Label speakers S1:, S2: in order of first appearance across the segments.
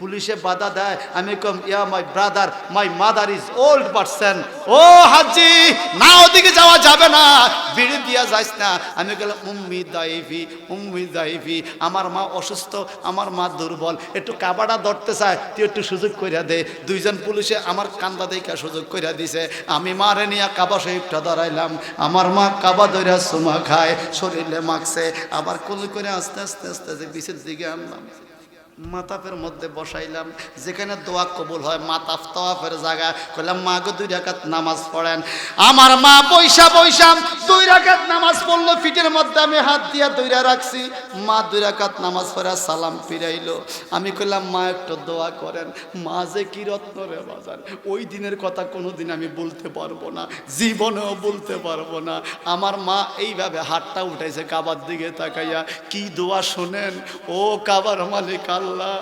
S1: পুলিশে বাধা দেয়। আমি come, yeah my brother, my mother is old person. ও হাজি, না ওদিকে যাওয়া যাবে না। বিড়ি দিয়া যাইস না। আমি গেলাম, উম্মি দাইফি উম্মি দাইফি, আমার মা অসুস্থ, আমার মা দুর্বল। একটু কাবাডা ধরতে চায়, তুই একটু সুযোগ কইরা দে। দুইজন পুলিশে আমার কান্দা দেখা সুযোগ কইরা দিছে। আমি মারে নিয়ে কাবা শরীফটা ধরাইলাম। আমার মা কাবা ধরে সুমা খায়, শরীরে মাখছে। আবার কোন করে আস্তে আস্তে আস্তে আস্তে বিচের দিকে আনলাম। মাতাফের মধ্যে বসাইলাম, যেখানে দোয়া কবুল হয়, মাতাফ তওয়াফের জায়গা কইলাম, মা গো, দুই রাকাত নামাজ পড়েন। আমার মা পয়সা বৈশাম দুই নামাজ পড়ল পিঠের মধ্যে আমি হাত দিয়া দইরা রাখছি। মা নামাজ পড়া সালাম ফিরাইলো। আমি কইলাম, মা, একটু দোয়া করেন। মা যে কি রত্ন রে ওই দিনের কথা কোনোদিন আমি বলতে পারব না, জীবনেও বলতে পারব না। আমার মা এইভাবে হাতটা উঠাইছে কাবার দিকে তাকাইয়া, কি দোয়া শোনেন? ও কাবার মালিক আল্লাহ,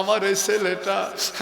S1: আমার এই ছেলেটা,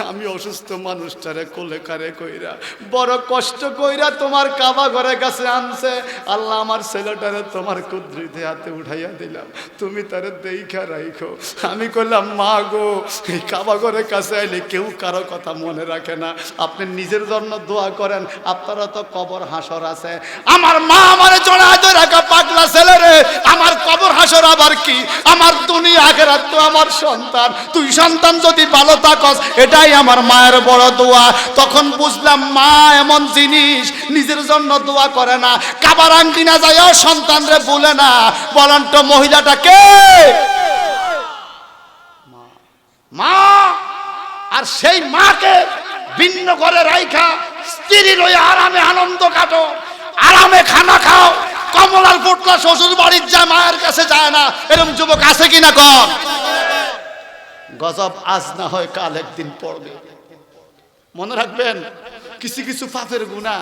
S1: আমি অসুস্থ মানুষটারে কোলে কারে কইরা, বড় কষ্ট কইরা তোমার কাবা ঘরের কাছে আনছে। আল্লাহ আমার ছেলেটারে তোমার কুদ্রিতে হাতে উঠাইয়া দিলাম। তুমি তারে দেখা রাইখো। আমি কইলাম, মা গো, এই কাবা ঘরের কাছে আইলে কেউ কারও কথা মনে রাখে না। আপনি নিজের জন্য দোয়া করেন আপনারা তো কবর হাসর আছে। আমার মা আমারে ধরে রাখা পাগলা ছেলে রে। আমার কবর হাসর আবার কি? আমার দুনিয়া আখেরাত তো আমার সন্তান। তুই সন্তান যদি ভালো থাকস, এটাই আমার মায়ের বড় দোয়া। তখন বুঝলাম, মা এমন জিনিস নিজের জন্য দোয়া করে না। কাবার আংটি না যায় সন্তান রে বলে না। বলেন তো মহিলাটা কে? মা। আর সেই মাকে ভিন্ন করে রাইখা, স্ত্রী লইয়া আরামে আনন্দ কাটো, আরামে খানা খাও। কমলার ফুটলা শ্বশুর বাড়ির যায় মায়ের কাছে যায় না। এরকম যুবক আছে কিনা কম গজব আজ না হয় কাল একদিন পড়বে। মনে রাখবেন, কিছু কিছু পাপের গুণা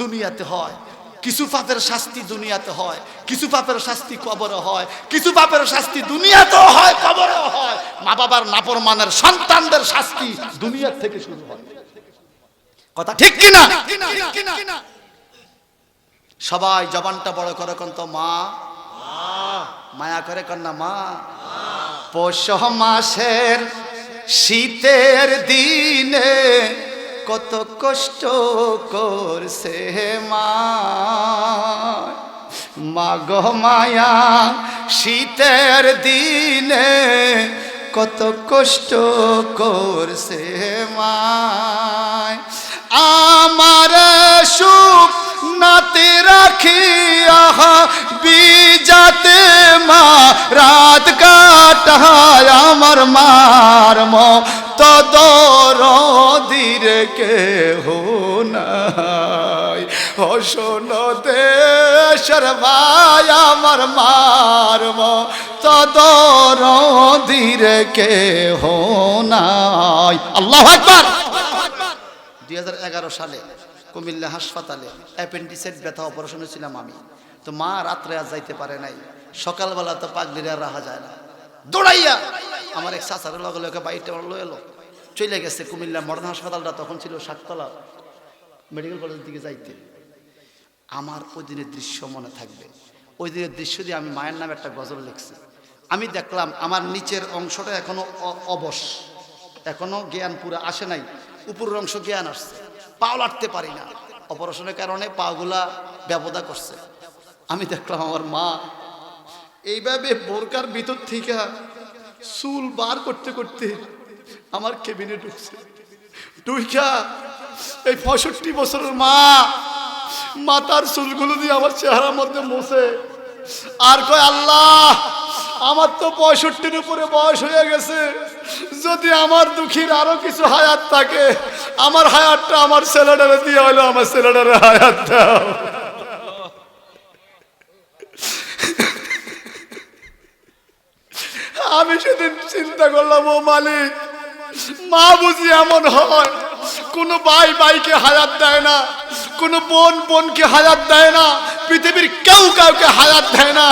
S1: দুনিয়াতে হয়। কিছু পাপের শাস্তি দুনিয়াতে হয়, কিছু পাপের শাস্তি কবরে হয়, কিছু পাপের শাস্তি দুনিয়াতেও হয়, কবরেও হয়। মা বাবার নাপরমানের সন্তানদের শাস্তি দুনিয়ার থেকে শুরু হয়। কথা ঠিক কিনা? সবাই জবানটা বড় করে কন্ত মা। মায়া করে কন্যা মা। পৌষ মাসের শীতের দিনে কত কষ্ট করছে মা। মাগ মায়া, শীতের দিনে কত কষ্ট করছে মায় আমার সুখ নাতে রাখিয়া বিজাতে মা, রাত কাটায় আমার মার মদর দির কে হো নাই? হসন দেশের ভাই, আমার মার মদর দির কে হো নাই? আল্লাহ একবার দুই সালে কুমিল্লা হাসপাতালে অ্যাপেন্ডিসের ব্যথা অপারেশনে ছিলাম আমি। তো মা রাত্রে আর যাইতে পারে নাই। সকালবেলা তো পাগলির আর যায় না। দৌড়াইয়া আমার এক চাচার লগে লগে বাইকটা লো এলো। চলে গেছে কুমিল্লা মডার্ন হাসপাতালটা, তখন ছিল সাততলা। মেডিকেল কলেজের দিকে যাইতে। আমার ওই দিনের দৃশ্য মনে থাকবে। ওই দিনের দৃশ্য দিয়ে আমি মায়ের নামে একটা গজল লিখছি। আমি দেখলাম আমার নিচের অংশটা এখনও অ- অবশ। এখনও জ্ঞান পুরো আসে নাই। উপরের অংশ জ্ঞান আসছে। পাও লাটতে পারি না। অপারেশনের কারণে পাগুলা ব্যবদা করছে। আমি দেখলাম আমার মা এইভাবে বোরকার ভিতর থেকে চুল বার করতে করতে আমার কেবিনে ঢুকছে। ঢুইকা এই পঁয়ষট্টি বছরের মা মাতার চুলগুলো দিয়ে আমার চেহারার মধ্যে মোছে। আর কয়, আল্লাহ, আমার তো পঁয়ষট্টির উপরে বয়স হয়ে গেছে। যদি আমার দুঃখীর আরও কিছু হায়াত থাকে, আমার হায়াতটা আমার ছেলেটারে দিয়ে হলো, আমার ছেলেটারে হায়াত আমি সেদিন চিন্তা করলাম, ও মালিক মা বুঝি এমন হয়, কোন ভাই ভাইকে হায়াত দেয় না, কোন বোন বোনকে হায়াত দেয় না, পৃথিবীর কেউ কাউকে হায়াত দেয় না।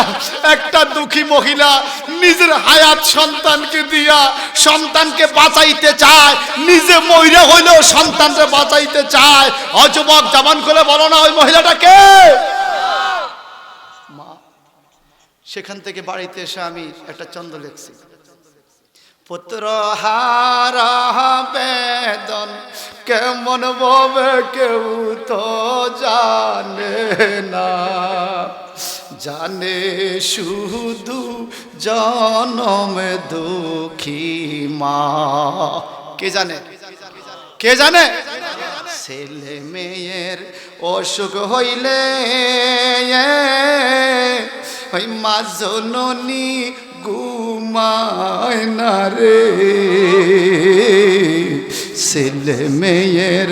S1: একটা দুঃখী মহিলা নিজের হায়াত সন্তানকে দিয়া সন্তানকে বাঁচাইতে চায়, নিজে মহিলা হইলেও সন্তানকে বাঁচাইতে চায়। অযুবক জামান করে বলো না ওই মহিলাটাকে। মা, সেখান থেকে বাড়িতে এসে আমি একটা চন্দ্র লিখছি পুত্র হারা কেমন ভাবে কেউ তো জানে না। জানে শুধু জনম দুঃখী মা। কে জানে? কে জানে? ছেলে মেয়ের অসুখ হইলে, ওই মা জননী ঘুমায় না ছেলে মেয়ের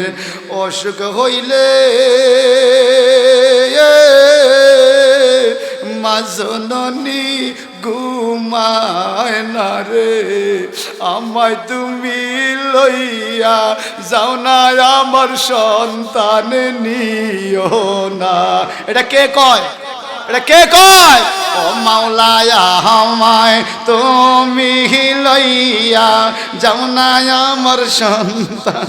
S1: অসুখ হইলে, মা জননী ঘুমায় না আমায় তুমি লইয়া যাও না, আমার সন্তান নিও না। এটা কে কয়? এটা কে কয়? ও মাওলায়া আমায় তুমি লইয়া যাও না আমার সন্তান,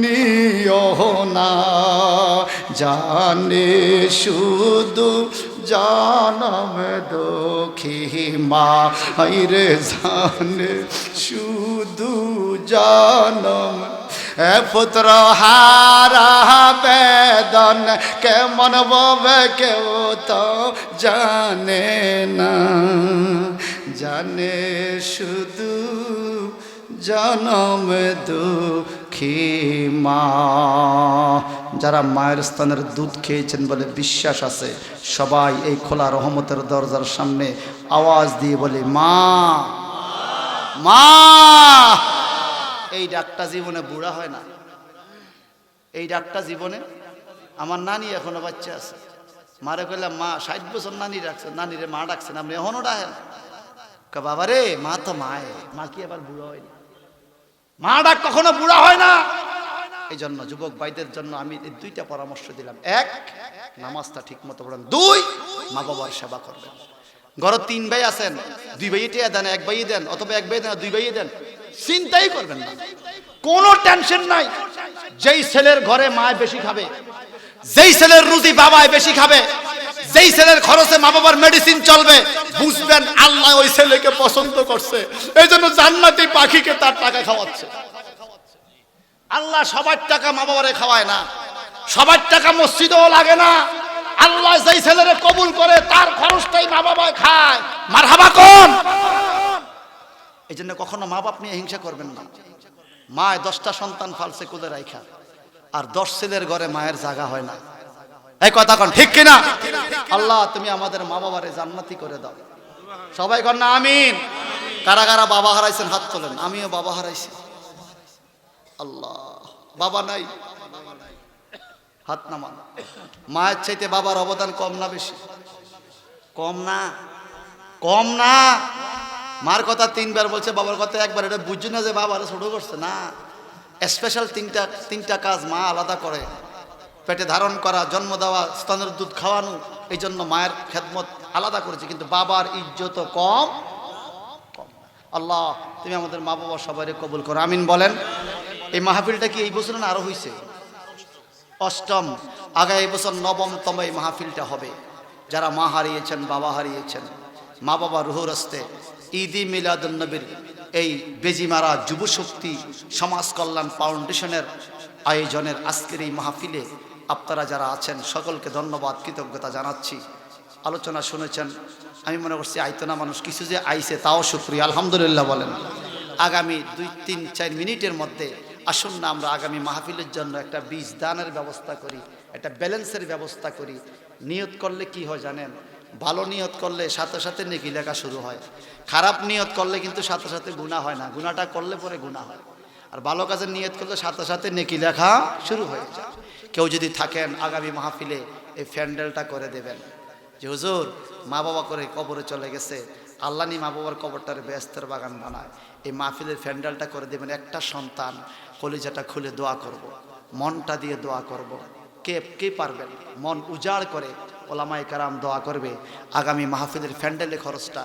S1: নিও না। জানে শুধু জানম দুঃখী মা রে জানে শুধু জানম পুত্র হারা বেদন, কেমন ববে কেউ তো জানে না। জানে শুধু জনম দুঃখী মা। যারা মায়ের স্থানের দুধ খেয়েছেন বলে বিশ্বাস আছে, সবাই এই খোলা রহমতের দরজার সামনে আওয়াজ দিয়ে বলে, মা মা! এই ডাকটা জীবনে বুড়া হয় না। এই ডাকটা জীবনে আমার নানি এখনও বাচ্চা আছে। মারে কইলাম মা, ষাট বছর নানি ডাকছে নানিরে মা ডাকছেন আপনি এখনও ডাকেন? বাবা রে, মা তো মায়ে, মা কি আবার বুড়ো হয়নি মা ডাক কখনো বুড়া হয় না। এই জন্য যুবক ভাইদের জন্য আমি দুইটা পরামর্শ দিলাম। এক, নামাজটা ঠিক মতো পড়েন। দুই, মা বাবার সেবা করবেন। ঘর তিন ভাই আছেন, দুই ভাই দেন, এক ভাই দেন, অথবা এক ভাই দেন দুই ভাই দেন। চিন্তাই করবেন না। কোনো টেনশন নাই। যেই ছেলের ঘরে মায় বেশি খাবে, যেই ছেলের রুজি বাবায় বেশি খাবে, যেই ছেলের খরচে মা বাবার মেডিসিন চলবে, বুঝবেন আল্লাহ ওই ছেলেকে পছন্দ করছে। এই জন্য জান্নাতি পাখিকে তার টাকা খাওয়াচ্ছে। আল্লাহ সবার টাকা মা বাবারে খাওয়ায় না। সবার টাকা মসজিদেও লাগে না। আল্লাহ যেই ছেলেরে কবুল করে, তার খরচটাই মা বাবায় খায়। মার হাবা কোন? এই জন্য কখনো মা বাপ নিয়ে হিংসা করবেন না। মায় দশটা সন্তান ফালছে কোলে রাইখা, আর দশ ছেলের ঘরে মায়ের জায়গা হয় না। এই কথা কন, ঠিক কিনা? আল্লাহ, তুমি আমাদের মা বাবারে জান্নাতি করে দাও। সবাই কন না, আমিন। কারা কারা বাবা হারাইছেন, হাত তোলেন। আমিও বাবা হারাইছি। আল্লাহ, বাবা নাই। হাত নামান। মায়ের চাইতে বাবার অবদান কম না বেশি? কম না? কম না? মার কথা তিনবার বলছে, বাবার কথা একবার। এটা বুঝছি না যে বাবার ছোট করছে? না। স্পেশাল তিনটা তিনটা কাজ মা আলাদা করে। পেটে ধারণ করা, জন্ম দেওয়া, স্তনের দুধ খাওয়ানো, এই জন্য মায়ের খেদমত আলাদা করেছে। কিন্তু বাবার ইজ্জত কম। আল্লাহ, তুমি আমাদের মা বাবা সবাই কবুল করো। আমিন বলেন। এই মাহফিলটা কি এই বছর না আরও হয়েছে অষ্টম। আগামী বছর নবমতম এই মাহফিলটা হবে। যারা মা হারিয়েছেন, বাবা হারিয়েছেন মা বাবা রুহুর আসতে ঈদি মিলাদুলনবীর এই বেজিমারা যুবশক্তি সমাজ কল্যাণ ফাউন্ডেশনের আয়োজনের আজকের এই মাহফিলে আপনারা যারা আছেন, সকলকে ধন্যবাদ, কৃতজ্ঞতা জানাচ্ছি। আলোচনা শুনেছেন, আমি মনে করছি আইতনা মানুষ, কিছু যে আইছে তাও সুক্রিয়া আলহামদুলিল্লাহ বলেন। আগামী দুই, তিন, চার মিনিটের মধ্যে আসুন না, আমরা আগামী মাহফিলের জন্য একটা বীজ দানের ব্যবস্থা করি, একটা ব্যালেন্সের ব্যবস্থা করি। নিয়ত করলে কি হয় জানেন ভালো নিয়ত করলে সাথে সাথে নেকি লেখা শুরু হয়। খারাপ নিয়ত করলে কিন্তু সাথে সাথে গুণা হয় না। গুণাটা করলে পরে গুণা হয়। আর ভালো কাজের নিয়ত করলে সাথে সাথে নেকি লেখা শুরু হয়ে যায়। কেউ যদি থাকেন আগামী মাহফিলে, এই ফ্যান্ডেলটা করে দেবেন। যে হুজুর মা বাবা করে কবরে চলে গেছে। আল্লাহ নি মা বাবার কবরটার ব্যস্তের বাগান বানায়। এই মাহফিলের ফ্যান্ডেলটা করে দেবেন একটা সন্তান। কলিজাটা খুলে দোয়া করব। মনটা দিয়ে দোয়া করব। কে কে পারবেন? মন উজাড় করে ওলামাই কারাম দোয়া করবে। আগামী মাহফিলের ফ্যান্ডেলের খরচটা